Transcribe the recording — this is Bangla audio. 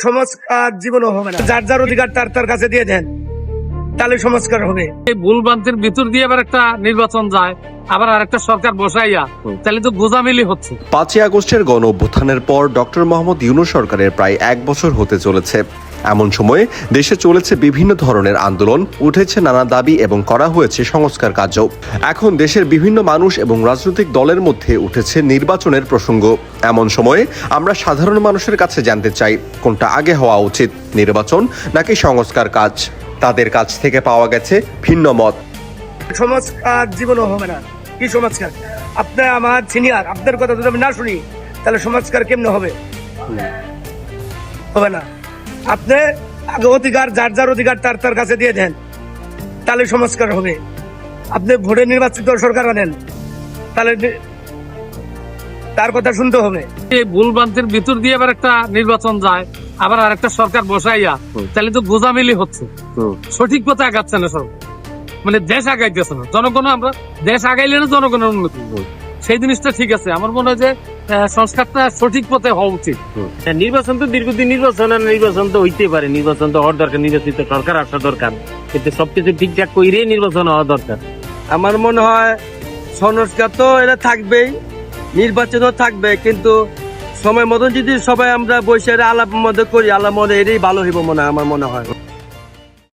সংস্কার জীবনও হবে না। যার যার অধিকার তার তার কাছে দিয়ে দেন। তাহলে সংস্কার হবে। এই ভুলভ্রান্তির ভিতর দিয়ে আবার একটা নির্বাচন যায় আবার আরেকটা সরকার বসাইয়া তাহলে তো গোজামিলি হচ্ছে। পাঁচই আগস্টের গণ অভ্যুত্থানের পর ডক্টর মোহাম্মদ ইউনুস সরকারের প্রায় এক বছর হতে চলেছে। এমন সময়ে দেশে চলেছে বিভিন্ন ধরনের আন্দোলন উঠেছে নানা দাবি এবং করা হয়েছে সংস্কার কার্য। এখন দেশের বিভিন্ন মানুষ এবং রাজনৈতিক দলের মধ্যে উঠেছে নির্বাচনের প্রসঙ্গ। এমন সময়ে আমরা সাধারণ মানুষের কাছে জানতে চাই কোনটা আগে হওয়া উচিত নির্বাচন নাকি সংস্কার কাজ? তাদের কাছ থেকে পাওয়া গেছে ভিন্ন মত। সংস্কার জীবনও হবে না। কি সংস্কার? আপনার আমার সিনিয়র আপনার কথা যদি আমি না শুনি তাহলে সংস্কার কেমনে হবে? হবে না। আপনি আগে অধিকার যার যার অধিকার তার তার কাছে দিয়ে দেন তাহলে সংস্কার হবে। আপনি ভোটে নির্বাচিত সরকার আনেন তাহলে তার কথা শুনতে হবে। এই ভুলভ্রান্তির ভিতর দিয়ে আবার একটা নির্বাচন যায়। আবার আরেকটা সরকার বসাইয়া তাহলে তো গোজামিলি হচ্ছে। সঠিক পথে আগাচ্ছে না সব মানে দেশ আগাইতেছে না। জনগণ আমরা দেশ আগাইলে না জনগণের উন্নতি। সেই জিনিসটা ঠিক আছে। আমার মনে হয় যে আহ, সংস্কারটা সঠিক পথে হওয়া উচিত। হ্যাঁ, নির্বাচন তো দীর্ঘদিন নির্বাচন আর নির্বাচন তো হইতে পারে। নির্বাচন তো হওয়ার দরকার নির্বাচিত সরকার আসা দরকার। কিন্তু সবকিছু ঠিকঠাক কইরে নির্বাচন হওয়া দরকার। আমার মনে হয় সংস্কার তো এটা থাকবেই নির্বাচনও থাকবে কিন্তু সময় মতন যদি সবাই আমরা বসে আলাপ মধ্যে করি, আলাপ মধ্যে এটাই ভালো হইব মনে হয়, আমার মনে হয়।